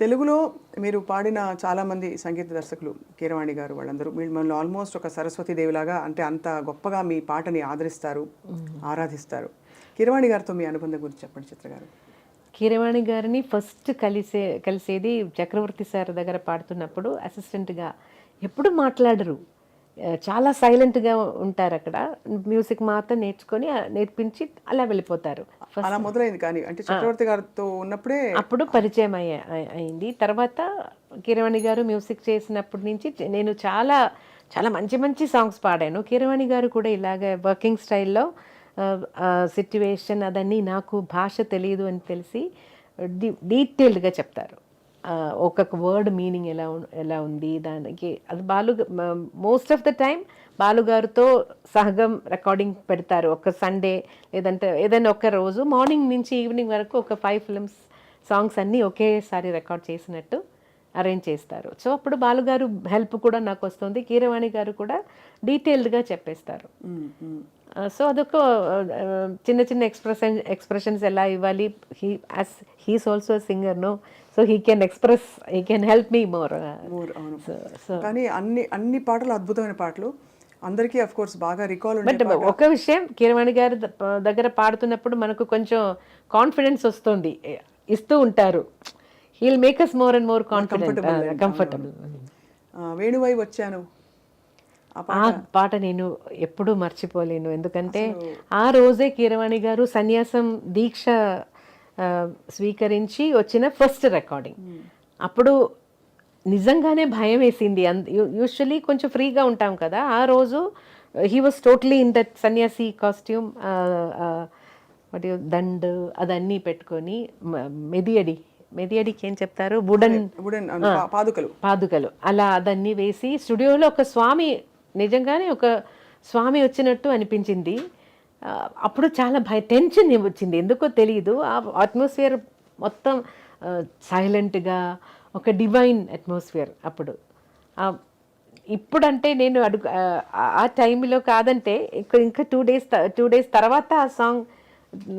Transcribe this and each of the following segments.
తెలుగులో మీరు పాడిన చాలామంది సంగీత దర్శకులు కీరవాణి గారు వాళ్ళందరూ. మిమ్మల్ని ఆల్మోస్ట్ ఒక సరస్వతి దేవిలాగా అంటే అంత గొప్పగా మీ పాటని ఆదరిస్తారు ఆరాధిస్తారు. కీరవాణి గారితో మీ అనుబంధం గురించి చెప్పండి చిత్ర గారు. కీరవాణి గారిని ఫస్ట్ కలిసే కలిసేది చక్రవర్తి సార్ దగ్గర పాడుతున్నప్పుడు అసిస్టెంట్గా ఎప్పుడు మాట్లాడరు. చాలా సైలెంట్గా ఉంటారు అక్కడ మ్యూజిక్ మాత్రం నేర్చుకొని నేర్పించి అలా వెళ్ళిపోతారు. అలా మొదలైంది కానీ అంటే చక్రవర్తి గారితో ఉన్నప్పుడే అప్పుడు పరిచయం అయ్యా అయి- అయింది. తర్వాత కీరవాణి గారు మ్యూజిక్ చేసినప్పటి నుంచి నేను చాలా చాలా మంచి మంచి సాంగ్స్ పాడాను. కీరవాణి గారు కూడా ఇలాగ వర్కింగ్ స్టైల్లో సిట్యువేషన్ అదన్నీ నాకు భాష తెలియదు అని తెలిసి డీ డీటెయిల్డ్గా చెప్తారు. ఒక్కొక్క వర్డ్ మీనింగ్ ఎలా ఎలా ఉంది? దానికి అది Balu most of the time బాలుగారితో సహగం రికార్డింగ్ పెడతారు. ఒక సండే లేదంటే ఏదైనా ఒక రోజు మార్నింగ్ నుంచి ఈవినింగ్ వరకు ఒక ఫైవ్ ఫిల్మ్స్ సాంగ్స్ అన్నీ ఒకేసారి రికార్డ్ చేసినట్టు అరేంజ్ చేస్తారు. సో అప్పుడు బాలుగారు హెల్ప్ కూడా నాకు వస్తుంది. కీరవాణి గారు కూడా డీటెయిల్డ్గా చెప్పేస్తారు. సో అదొక చిన్న చిన్న ఎక్స్ప్రెషన్ ఎక్స్ప్రెషన్స్ ఎలా ఇవ్వాలి? He as he's also singer no so he can express he can help me more More, అవును. కానీ అన్ని అన్ని పాటలు అద్భుతమైన పాటలు. అందరికీ అఫ్ కోర్స్ బాగా రికాల్ బట్ ఒక విషయం కీరవాణి గారి దగ్గర పాడుతున్నప్పుడు మనకు కొంచెం కాన్ఫిడెన్స్ వస్తుంది. ఇస్తూ ఉంటారు. He'll make us more and more confident comfortable వేణువై వచ్చాను. ఆ పాట నేను ఎప్పుడూ మర్చిపోలేను. ఎందుకంటే ఆ రోజే కీరవాణి గారు సన్యాసం దీక్ష స్వీకరించి వచ్చిన ఫస్ట్ రికార్డింగ్ అప్పుడు నిజంగానే భయం వేసింది. యూజువలీ కొంచెం ఫ్రీగా ఉంటాం కదా. ఆ రోజు he was totally in that సన్యాసి కాస్ట్యూమ్ వాటి దండ్ అదన్నీ పెట్టుకొని మెదియడి మెదియడికి ఏం చెప్తారు? వుడన్ వుడెన్ పాదుకలు. పాదుకలు. అలా అదన్నీ వేసి స్టూడియోలో ఒక స్వామి నిజంగానే ఒక స్వామి వచ్చినట్టు అనిపించింది. అప్పుడు చాలా భయ టెన్షన్ వచ్చింది. ఎందుకో తెలియదు ఆ అట్మాస్ఫియర్ మొత్తం సైలెంట్గా ఒక డివైన్ అట్మాస్ఫియర్ అప్పుడు. ఇప్పుడంటే నేను అడుగు ఆ- టైంలో కాదంటే ఇంకా ఇంకా టూ డేస్ టూ డేస్ తర్వాత ఆ సాంగ్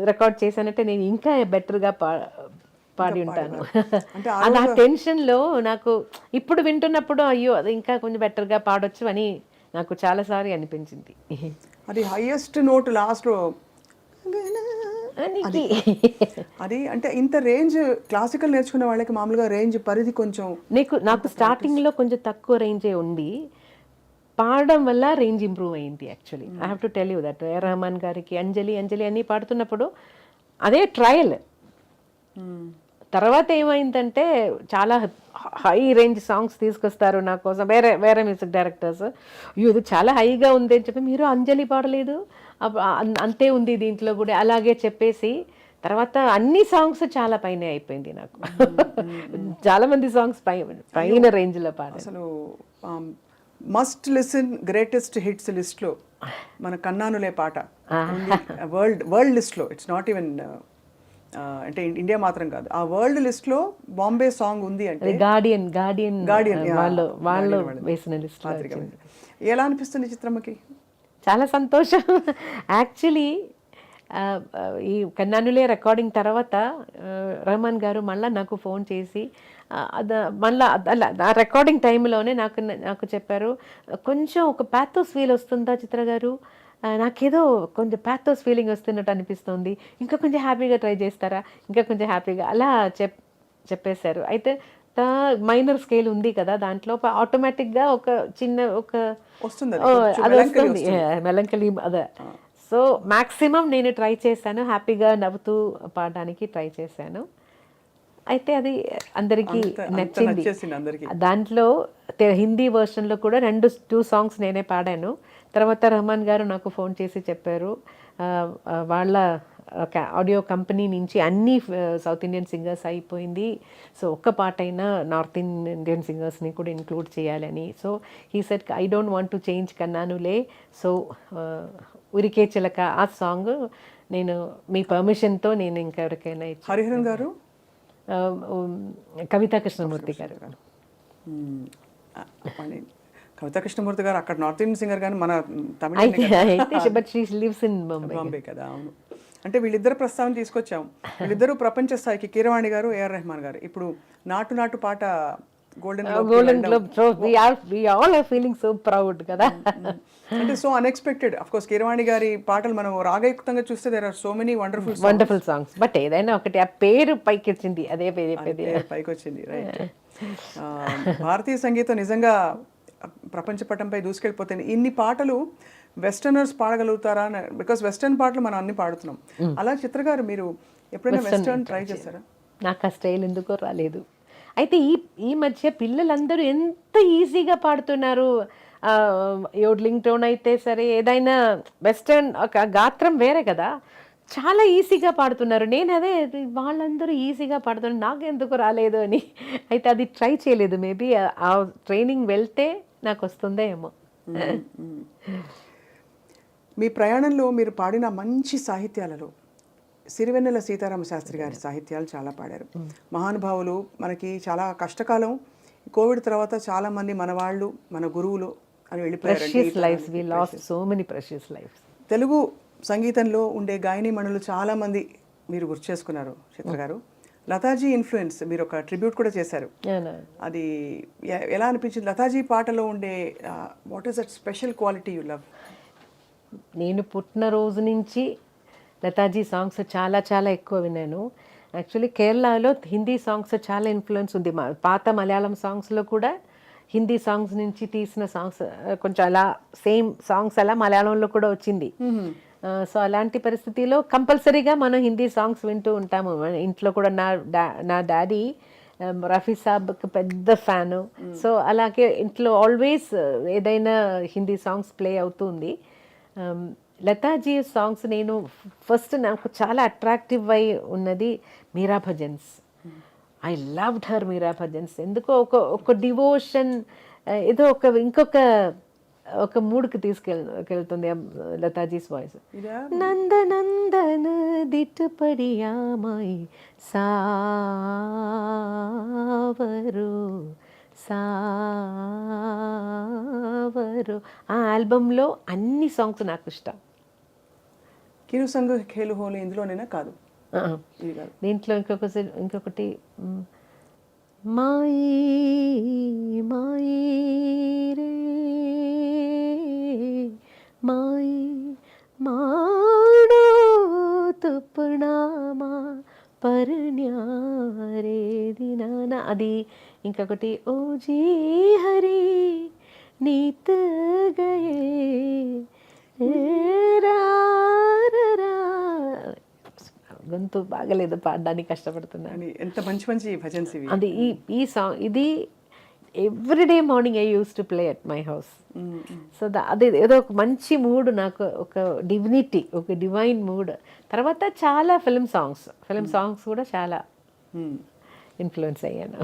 రికార్డ్ చేశానంటే నేను ఇంకా బెటర్గా పా పాడి ఉంటాను. నా టెన్షన్లో నాకు ఇప్పుడు వింటున్నప్పుడు అయ్యో అది ఇంకా కొంచెం బెటర్గా పాడొచ్చు అని నాకు చాలాసారి అనిపించింది. అది హైయెస్ట్ నోట్ లాస్ట్ నీకు అది. అంటే ఇంత రేంజ్ క్లాసికల్ నేర్చుకునే వాళ్ళకి మామూలుగా రేంజ్ పరిధి కొంచెం నీకు నాకు స్టార్టింగ్లో కొంచెం తక్కువ రేంజే ఉంది పాడడం వల్ల రేంజ్ ఇంప్రూవ్ అయింది actually I have to tell you that A Rahman గారికి అంజలి అంజలి అన్నీ పాడుతున్నప్పుడు అదే ట్రయల్ తర్వాత ఏమైందంటే చాలా హై రేంజ్ సాంగ్స్ తీసుకొస్తారు నా కోసం. వేరే వేరే మ్యూజిక్ డైరెక్టర్స్. ఇది చాలా హైగా ఉంది అని చెప్పి మీరు అంజలి పాడలేదు? అంతే ఉంది దీంట్లో కూడా అలాగే చెప్పేసి. తర్వాత అన్ని సాంగ్స్ చాలా పైన అయిపోయింది నాకు. చాలా మంది సాంగ్స్ పై పైన రేంజ్లో పాడారు. అసలు మస్ట్ లిసన్ గ్రేటెస్ట్ హిట్స్ లిస్ట్లో మన కన్నానులే పాట. వరల్డ్ వరల్డ్ లిస్ట్లో ఇట్స్ నాట్ ఈవెన్ అంటే ఇండియా మాత్రం కాదు. ఆ వరల్డ్ లిస్ట్లో బాంబే సాంగ్ ఉంది అంటే గార్డియన్ గార్డియన్ yeah. వాళ్ళు వాళ్ళు. వేసిన లిస్ట్ ఎలా అనిపిస్తుంది చిత్రమ్మకి? చాలా సంతోషం. యాక్చువల్లీ ఈ కన్నానులే రికార్డింగ్ తర్వాత రహమాన్ గారు మళ్ళీ నాకు ఫోన్ చేసి మళ్ళీ ఆ రికార్డింగ్ టైంలోనే నాకు నాకు చెప్పారు కొంచెం ఒక ప్యాథోస్ ఫీల్ వస్తుందా చిత్ర గారు? నాకేదో కొంచెం ప్యాథోస్ ఫీలింగ్ వస్తున్నట్టు అనిపిస్తుంది. ఇంకా కొంచెం హ్యాపీగా ట్రై చేస్తారా? ఇంకా కొంచెం హ్యాపీగా అలా చెప్ చెప్పేశారు. అయితే మైనర్ స్కేల్ ఉంది కదా దాంట్లో ఆటోమేటిక్గా ఒక చిన్న ఒక వస్తుంది అది. మెలంకలీ అదే సో మాక్సిమం నేను ట్రై చేశాను. హ్యాపీగా నవ్వుతూ పాడడానికి ట్రై చేశాను. అయితే అది అందరికీ నచ్చింది. దాంట్లో హిందీ version లో కూడా రెండు టూ సాంగ్స్ నేనే పాడాను. తర్వాత రహమాన్ గారు నాకు ఫోన్ చేసి చెప్పారు వాళ్ళ ఆడియో కంపెనీ నుంచి అన్ని సౌత్ ఇండియన్ సింగర్స్ అయిపోయింది. సో ఒక్క పాట అయినా నార్త్ ఇండియన్ సింగర్స్ని కూడా ఇంక్లూడ్ చేయాలని. So he said I don't want to change కన్నానులే. So ఉరికే చిలక ఆ సాంగ్ నేను మీ పర్మిషన్తో నేను ఇంకెవరికైనా ఇచ్చి హరిహరన్ గారు? కవితా కృష్ణమూర్తి గారు. కవితా కృష్ణమూర్తి గారు అక్కడ నార్త్ ఇండియన్ సింగర్ కానీ మన తమిళ బొంబై కదా అవును. అంటే వీళ్ళిద్దరు ప్రస్తావన తీసుకొచ్చాం. వీళ్ళిద్దరూ ప్రపంచ స్థాయికి కీరవాణి గారు ఏఆర్ రెహమాన్ గారు. ఇప్పుడు నాటు నాటు పాట golden golden globe so we are we all are feeling so proud కదా. అంటే so unexpected of course Keeravani గారి పాటలు మనం రాగయుక్తంగా చూస్తే there are so many wonderful wonderful songs but ఏదైనా ఒకటి ఆ పేరు పైకి వచ్చింది అదే పేరు. పైకి వచ్చింది రైట్ భారతీయ సంగీతం నిజంగా ప్రపంచ పటంపై దూసుకెళ్ళిపోతుంది ఇన్ని పాటలు వెస్టర్నర్స్ పాడగలుగుతారా బికాస్ వెస్టర్న్ పాటలు మనం అన్ని పాడుతున్నాం. అలా చిత్ర గారు మీరు ఎప్పుడైనా వెస్టర్న్ ట్రై చేస్తారా నాకు ఆ స్టైల్ ఎందుకో రాలేదు. అయితే ఈ ఈ మధ్య పిల్లలందరూ ఎంత ఈజీగా పాడుతున్నారు? యోడ్లింగ్ టోన్ అయితే సరే ఏదైనా వెస్టర్న్ ఒక గాత్రం వేరే కదా. చాలా ఈజీగా పాడుతున్నారు. నేను అదే వాళ్ళందరూ ఈజీగా పాడుతున్నారు. నాకు ఎందుకు రాలేదు అని. అయితే అది ట్రై చేయలేదు. మేబీ ఆ ట్రైనింగ్ వెళ్తే నాకు వస్తుందో ఏమో మీ ప్రయాణంలో మీరు పాడిన మంచి సాహిత్యాలలో సిరివెన్నెల సీతారామ శాస్త్రి గారి సాహిత్యాలు చాలా పాడారు. మహానుభావులు మనకి చాలా కష్టకాలం కోవిడ్ తర్వాత చాలా మంది మన వాళ్ళు మన గురువులు అని వెళ్ళిపోయారు so many precious lifes Telugu సంగీతంలో ఉండే గాయని మణులు చాలా మంది మీరు గుర్తు చేసుకున్నారు చిత్ర గారు. లతాజీ ఇన్ఫ్లుయెన్స్ మీరు ఒక ట్రిబ్యూట్ కూడా చేశారు. అది ఎలా అనిపించింది? లతాజీ పాటలో ఉండే what is that special quality you love నేను పుట్టిన రోజు నుంచి లతాజీ సాంగ్స్ చాలా చాలా ఎక్కువ విన్నాను. యాక్చువల్లీ కేరళలో హిందీ సాంగ్స్ చాలా ఇన్ఫ్లుయెన్స్ ఉంది. మా పాత మలయాళం సాంగ్స్లో కూడా హిందీ సాంగ్స్ నుంచి తీసిన సాంగ్స్ కొంచెం అలా సేమ్ సాంగ్స్ అలా మలయాళంలో కూడా వచ్చింది. సో అలాంటి పరిస్థితిలో కంపల్సరీగా మనం హిందీ సాంగ్స్ వింటూ ఉంటాము. ఇంట్లో కూడా నా డా నా డాడీ రఫీ సాబ్కి పెద్ద ఫ్యాను. సో అలాగే ఇంట్లో ఆల్వేస్ ఏదైనా హిందీ సాంగ్స్ ప్లే అవుతుంది. లతాజీ సాంగ్స్ నేను ఫస్ట్ నాకు చాలా అట్రాక్టివ్ అయి ఉన్నది Meera bhajans. I loved her Meera bhajans. ఎందుకో ఒక ఒక డివోషన్ ఏదో ఒక ఇంకొక ఒక మూడ్కి తీసుకెళ్తుంది లతాజీస్ వాయిస్. ఇదా? నంద నందన దిట్టుపడియామాయి సావరు సావరు. ఆ ఆల్బంలో అన్ని సాంగ్స్ నాకు ఇష్టం. కిరు సంఘ ఖేలు హోలీ ఇందులోనేనా? కాదు. దీంట్లో ఇంకొక ఇంకొకటి మాయి ఇంకొకటి ఓ జీ హరి నీత గయే. గొంతు బాగలేదు పాడడానికి కష్టపడుతున్నాను. అని ఎంత మంచి మంచి భజన్స్ ఇవి. అది ఈ ఈ సాంగ్ ఇది everyday morning I use to play at my house so అది ఏదో ఒక మంచి మూడ్ నాకు ఒక డివినిటీ ఒక డివైన్ మూడ్. తర్వాత చాలా ఫిల్మ్ సాంగ్స్ ఫిల్మ్ సాంగ్స్ కూడా చాలా. ఇన్ఫ్లుయెన్స్ అయ్యాను.